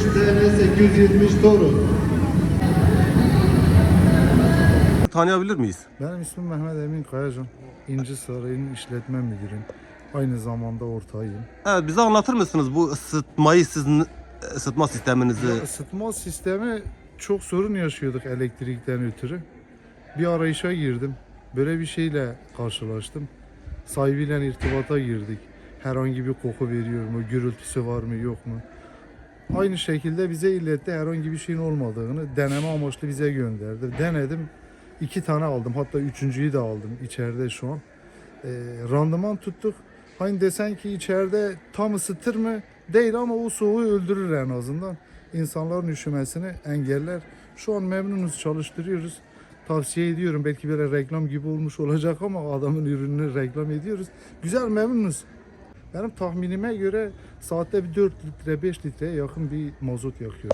TN 870 Torus. Tanıyabilir miyiz? Benim ismim Mehmet Emin Kayacan. İnci Sarayı'nın işletme müdürüyüm. Aynı zamanda ortağıyım. Evet bize anlatır mısınız bu ısıtmayı sizin ısıtma sisteminizi? Isıtma sistemi çok sorun yaşıyorduk elektrikten ötürü. Bir arayışa girdim. Böyle bir şeyle karşılaştım. Sahibiyle irtibata girdik. Herhangi bir koku veriyor mu, gürültüsü var mı, yok mu? Aynı şekilde bize iletti herhangi bir şeyin olmadığını deneme amaçlı bize gönderdi. Denedim. iki tane aldım. Hatta üçüncüyü de aldım içeride şu an. Ee, randıman tuttuk. Hani desen ki içeride tam ısıtır mı? Değil ama o soğuğu öldürür en azından. İnsanların üşümesini engeller. Şu an memnunuz çalıştırıyoruz. Tavsiye ediyorum. Belki böyle reklam gibi olmuş olacak ama adamın ürününü reklam ediyoruz. Güzel memnunuz. Benim tahminime göre saatte bir 4 litre 5 litreye yakın bir mazot yakıyor.